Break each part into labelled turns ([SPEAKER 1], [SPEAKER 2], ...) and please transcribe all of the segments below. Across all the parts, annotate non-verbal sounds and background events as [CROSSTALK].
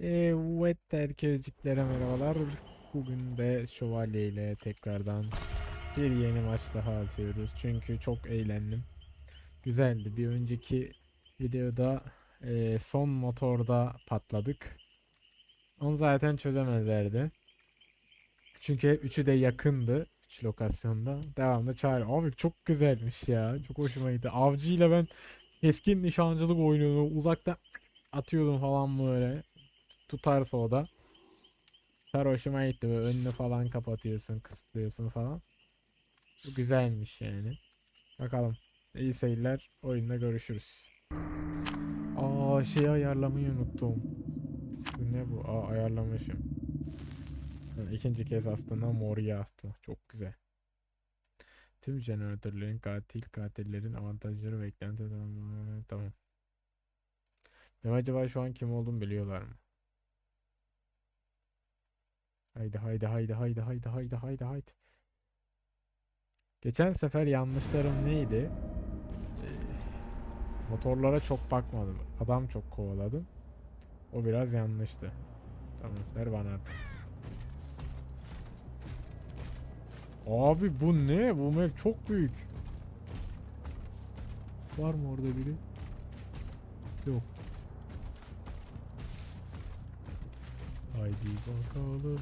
[SPEAKER 1] Evet herkesciklere merhabalar. Bugün de Şövalye ile tekrardan bir yeni maç daha atıyoruz. Çünkü çok eğlendim. Güzeldi. Bir önceki videoda eee, son motorda patladık. Onu zaten çözemezlerdi. Çünkü hep üçü de yakındı. Üç lokasyonda. Devamlı çağır. Abi çok güzelmiş ya. Çok hoşuma gitti. Avcı ile ben keskin nişancılık oynuyordum. Uzaktan atıyordum falan böyle tutarsa o da. Her hoşuma gitti. Böyle önünü falan kapatıyorsun, kısıtlıyorsun falan. Bu güzelmiş yani. Bakalım. İyi seyirler. Oyunda görüşürüz. Aa şeyi ayarlamayı unuttum. Ne bu? Aa ayarlamışım. Ha, İkinci kez aslında Moria astı. Çok güzel. Tüm jeneratörlerin katil katillerin avantajları ve tamam. Ya acaba şu an kim olduğumu biliyorlar mı? Haydi haydi haydi haydi haydi haydi haydi haydi. Geçen sefer yanlışlarım neydi? Ee, motorlara çok bakmadım. Adam çok kovaladım. O biraz yanlıştı. Tamam ver bana artık. Abi bu ne? Bu map çok büyük. Var mı orada biri? Yok. Haydi bakalım.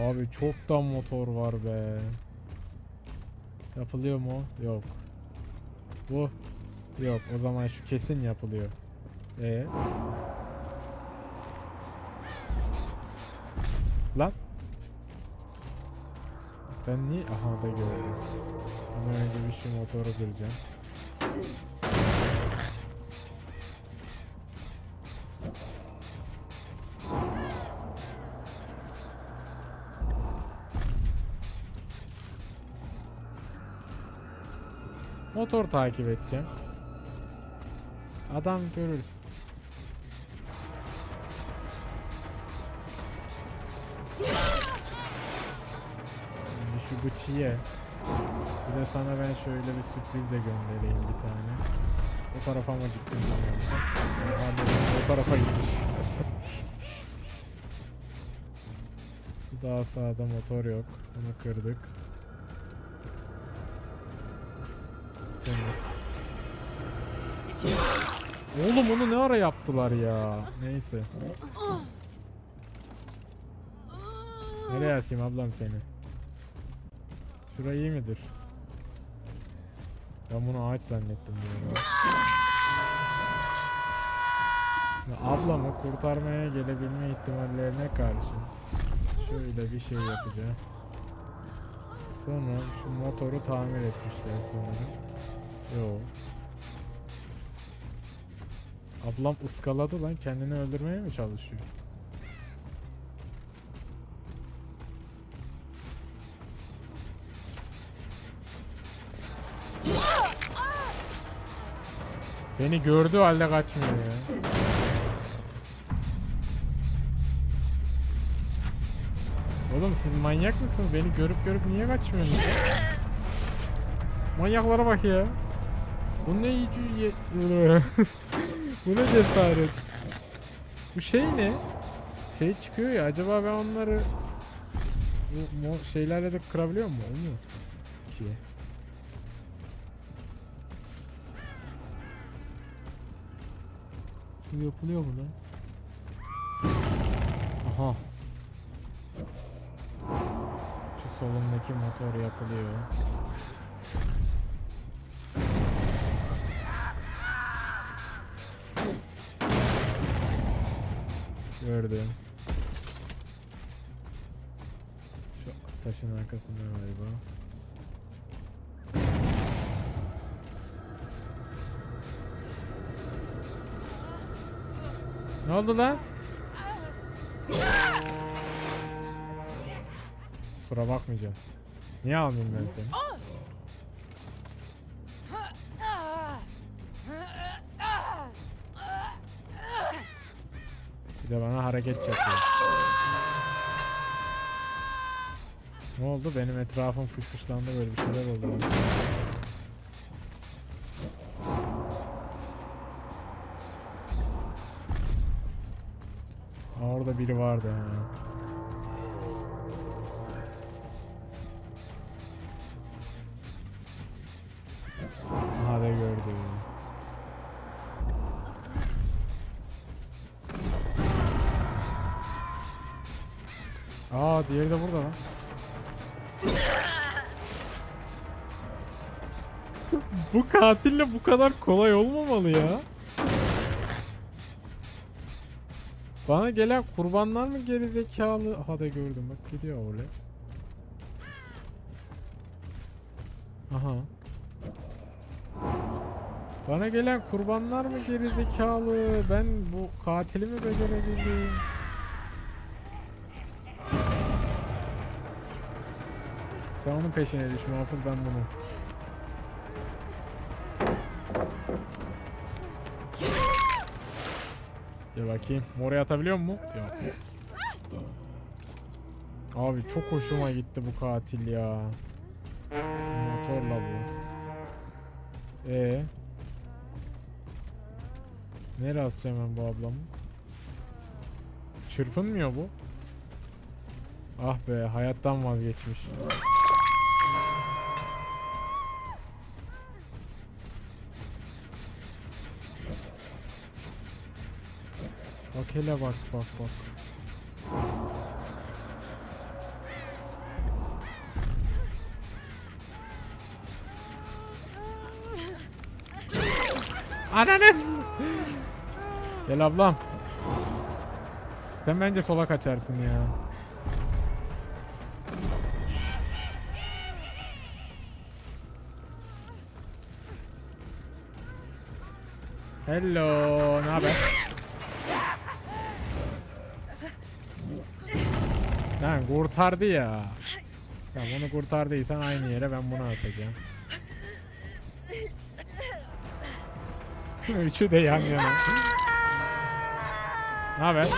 [SPEAKER 1] Abi çok da motor var be. Yapılıyor mu? Yok. Bu? Yok. O zaman şu kesin yapılıyor. E Lan. Ben niye? Aha da gördüm. Ama önce bir şu motoru kıracağım. Motor takip edeceğim. Adam görürüz. Şimdi şu bıçıya. Bir de sana ben şöyle bir sürprizle göndereyim bir tane. O tarafa mı gittin o tarafa gitmiş. [LAUGHS] Daha sağda motor yok. Onu kırdık. Oğlum onu ne ara yaptılar ya? Neyse. Nereye asayım ablam seni? Şurayı iyi midir? Ben bunu ağaç zannettim Ablamı kurtarmaya gelebilme ihtimallerine karşı şöyle bir şey yapacağım. Sonra şu motoru tamir etmişler sanırım. Yo. Ablam ıskaladı lan kendini öldürmeye mi çalışıyor? Beni gördüğü halde kaçmıyor ya. Oğlum siz manyak mısınız? Beni görüp görüp niye kaçmıyorsunuz? ya? Manyaklara bak ya. Bu ne yici ye- [LAUGHS] Bu ne cesaret? Bu şey ne? Şey çıkıyor ya acaba ben onları bu şeylerle de kırabiliyor mu? O mu? Ki. Bu yapılıyor mu lan? Aha. Şu solundaki motor yapılıyor. Gördüm. Şu taşın arkasında galiba. Ne oldu lan? Kusura bakmayacağım. Niye almayayım ben seni? Bir de bana hareket yapıyor. Ne oldu? Benim etrafım fışfışlandı böyle bir şeyler oldu. Orada biri vardı. Ha. Diğeri de burada lan. bu katille bu kadar kolay olmamalı ya. Bana gelen kurbanlar mı geri zekalı? Aha da gördüm bak gidiyor öyle. Aha. Bana gelen kurbanlar mı geri zekalı? Ben bu katili mi becerebildim? Sen onun peşine düş muhafız ben bunu. Dur bakayım. Oraya atabiliyor mu? Yok. Abi çok hoşuma gitti bu katil ya. Motorla bu. Ee. Nereye atacağım ben bu ablamı? Çırpınmıyor bu. Ah be hayattan vazgeçmiş. Bak hele bak bak bak. Ananı. Gel ablam. Sen bence sola kaçarsın ya. Hello, ne haber? Lan kurtardı ya. Tamam onu kurtardıysan aynı yere ben bunu atacağım. [LAUGHS] Üçü de yan yana. Ne haber?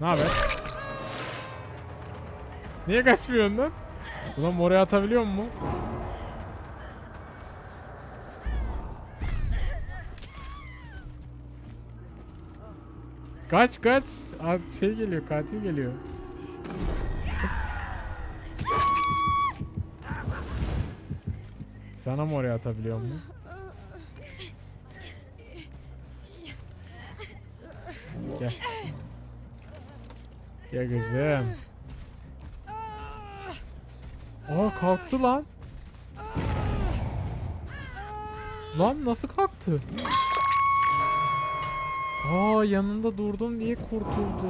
[SPEAKER 1] Ne haber? Niye kaçmıyorsun lan? Ulan oraya atabiliyor mu? Kaç kaç. Abi şey geliyor katil geliyor. Sana mı oraya atabiliyor mu? Gel. Gel kızım. Aa kalktı lan. Lan nasıl kalktı? Aa yanında durdum diye kurtuldu.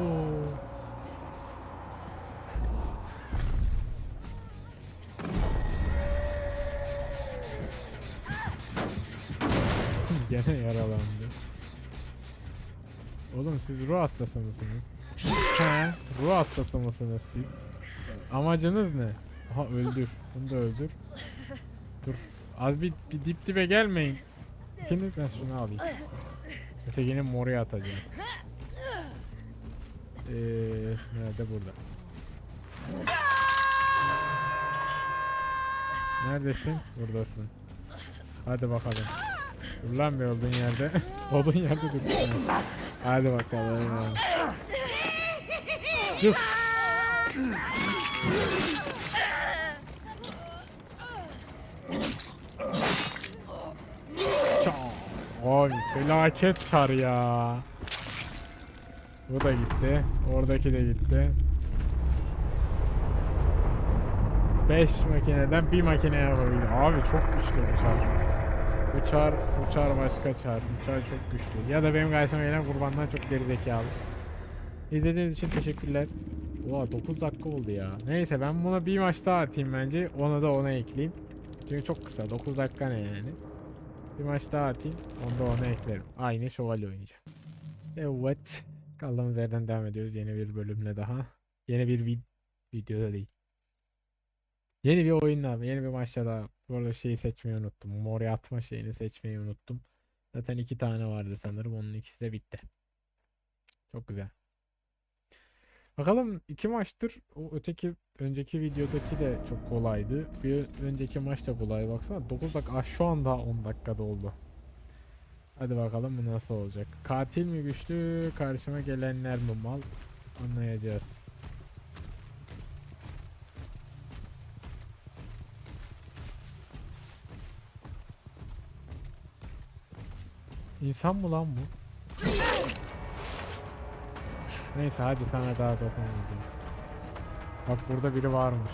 [SPEAKER 1] [LAUGHS] Gene yaralandı. Oğlum siz ruh hastası mısınız? He, ruh hastası mısınız siz? Amacınız ne? Aha öldür. Bunu da öldür. Dur. Az bir, bir dip dibe gelmeyin. İkiniz ben şunu alayım. Ötekini moruya atacağım. Ee, nerede burada? Neredesin? Buradasın. Hadi bakalım. Dur lan bir olduğun yerde. [LAUGHS] olduğun yerde dur. Hadi bakalım. Cıs. Oy felaket çar ya. Bu da gitti. Oradaki de gitti. 5 makineden bir makine yapabildi. Abi çok güçlü bu çar. Bu başka çar. Bu çar çok güçlü. Ya da benim karşıma gelen kurbandan çok gerizekalı. İzlediğiniz için teşekkürler. Oha 9 dakika oldu ya. Neyse ben buna bir maç daha atayım bence. Onu da ona ekleyeyim. Çünkü çok kısa. 9 dakika ne yani. Bir maç daha atayım. Onu da ona eklerim. Aynı şövalye oynayacağım. Evet. Kaldığımız yerden devam ediyoruz. Yeni bir bölümle daha. Yeni bir vid videoda değil. Yeni bir oyunla, yeni bir maçla daha. Bu arada şeyi seçmeyi unuttum. Mori atma şeyini seçmeyi unuttum. Zaten iki tane vardı sanırım. Onun ikisi de bitti. Çok güzel. Bakalım iki maçtır. O öteki önceki videodaki de çok kolaydı. Bir önceki maç da kolay baksana. 9 dakika. Ah, şu anda 10 dakikada oldu. Hadi bakalım bu nasıl olacak. Katil mi güçlü, karşıma gelenler mi mal? Anlayacağız. İnsan mı lan bu? Neyse hadi sana daha dokunmayacağım. Bak burada biri varmış.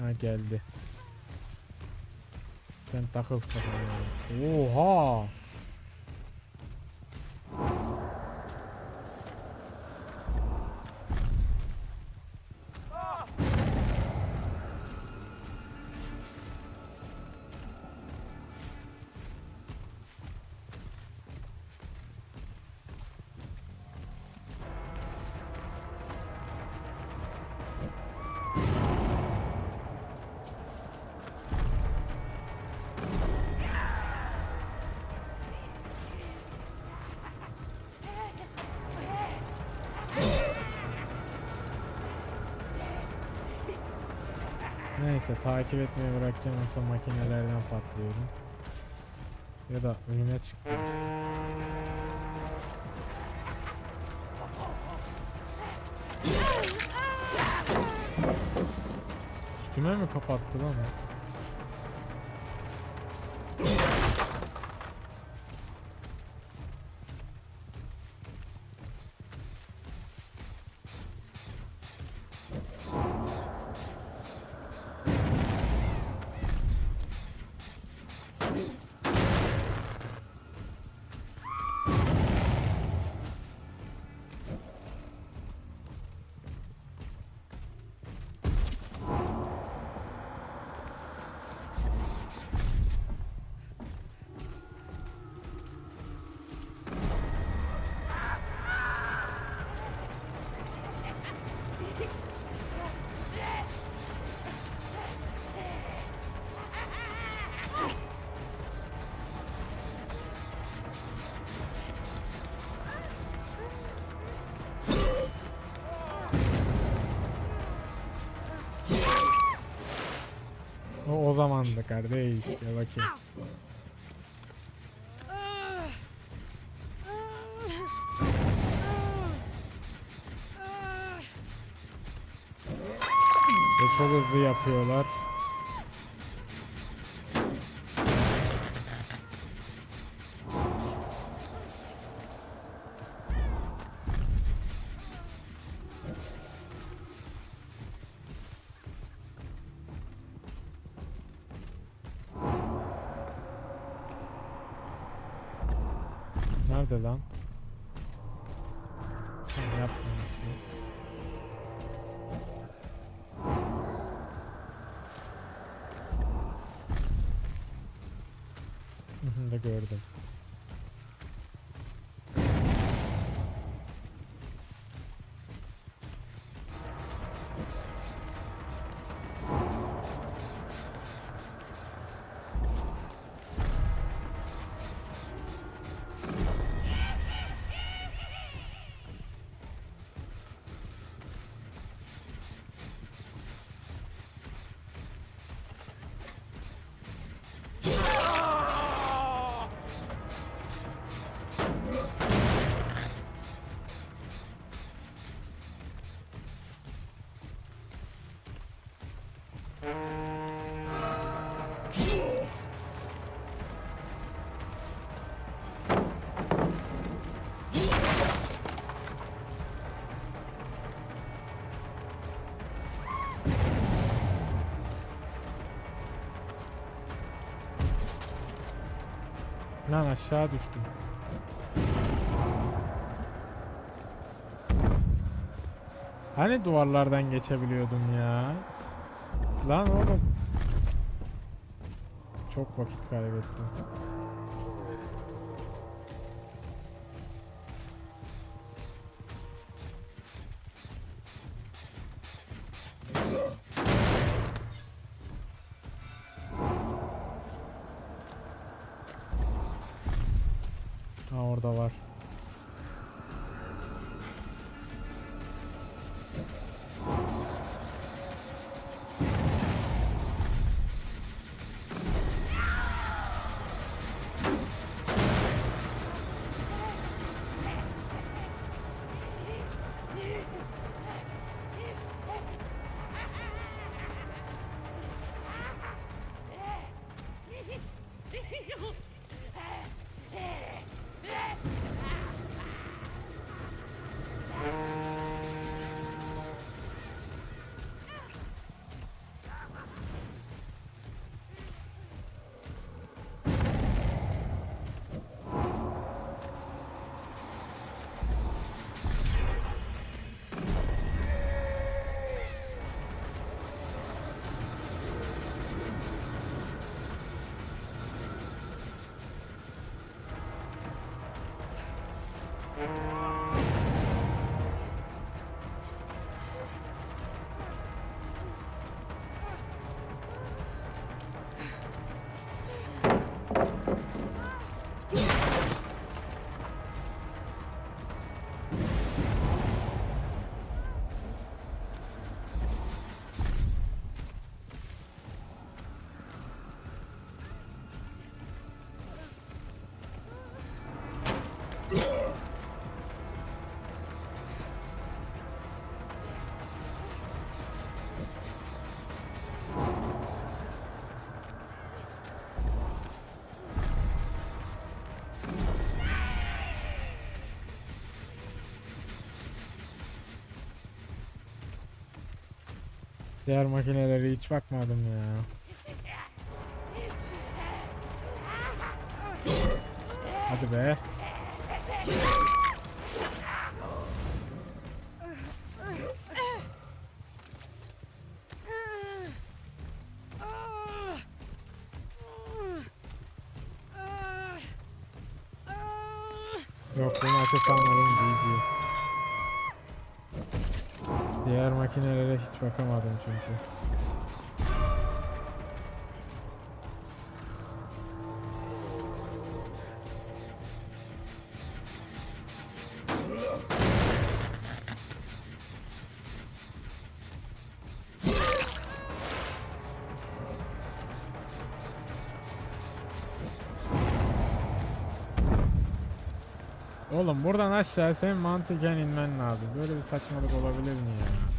[SPEAKER 1] Ha geldi. Sen takıl. Oha! Neyse takip etmeyi bırakacağım yoksa makinelerden patlıyorum. Ya da önüne çıktı. Üstüme mi kapattı lan? O? O zamandı kardeş. Gel bakayım. Ve çok hızlı yapıyorlar. Nerede lan? Tam yapmamış ya. Hı hı da gördüm. Lan aşağı düştüm. Hani duvarlardan geçebiliyordum ya? Lan oğlum. Çok vakit kaybettim. Wow. Diğer makinelere hiç bakmadım ya. Hadi be. Yok bu maçı sanmadım GG. Diğer makinelere hiç bakamadım çünkü. Oğlum buradan aşağı senin mantıken inmen lazım. Böyle bir saçmalık olabilir mi ya?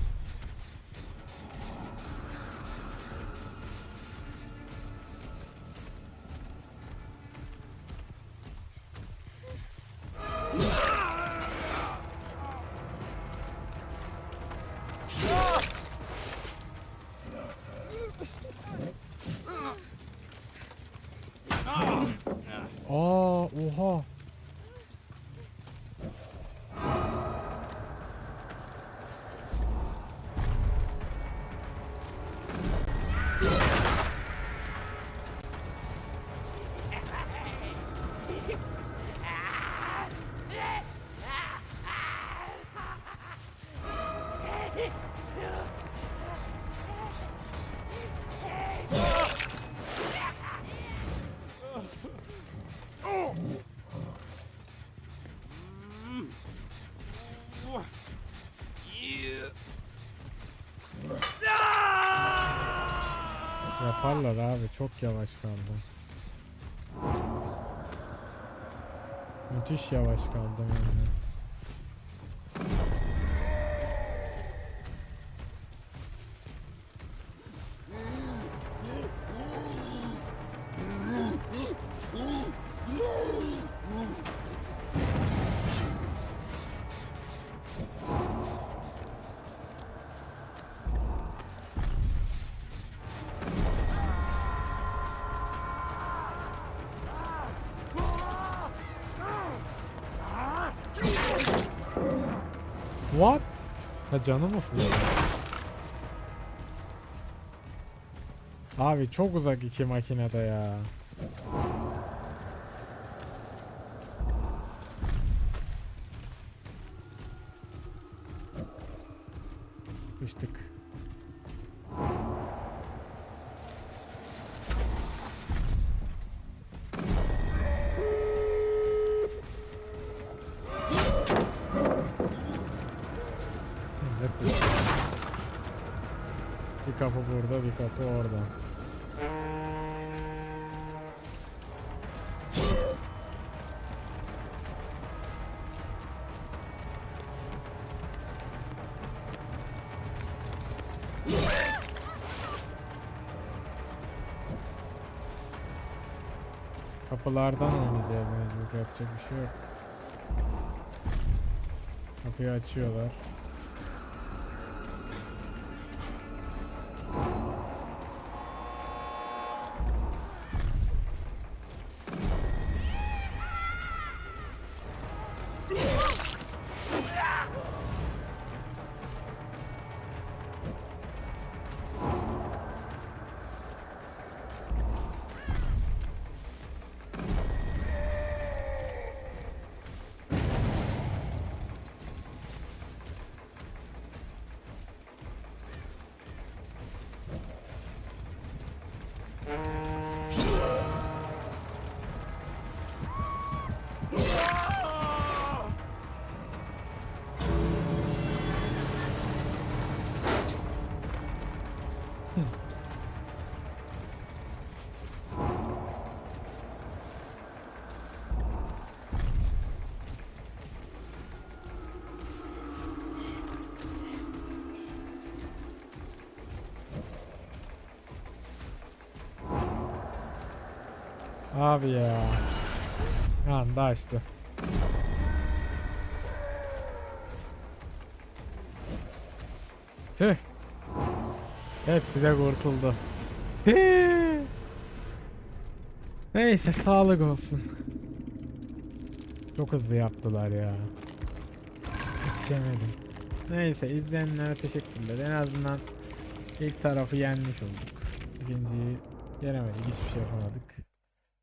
[SPEAKER 1] Yaparlar abi çok yavaş kaldım. Müthiş yavaş kaldım yani. What? Ha canı mı? Abi çok uzak iki makinede ya. Kapılardan oynayacağız mecbur yapacak bir şey yok. Kapıyı açıyorlar. Abi ya. Anda açtı. Tüh. Hepsi de kurtuldu. Neyse sağlık olsun. Çok hızlı yaptılar ya. Yetişemedim. Neyse izleyenlere teşekkürler. En azından ilk tarafı yenmiş olduk. İkinciyi yenemedik. Hiçbir şey yapamadık.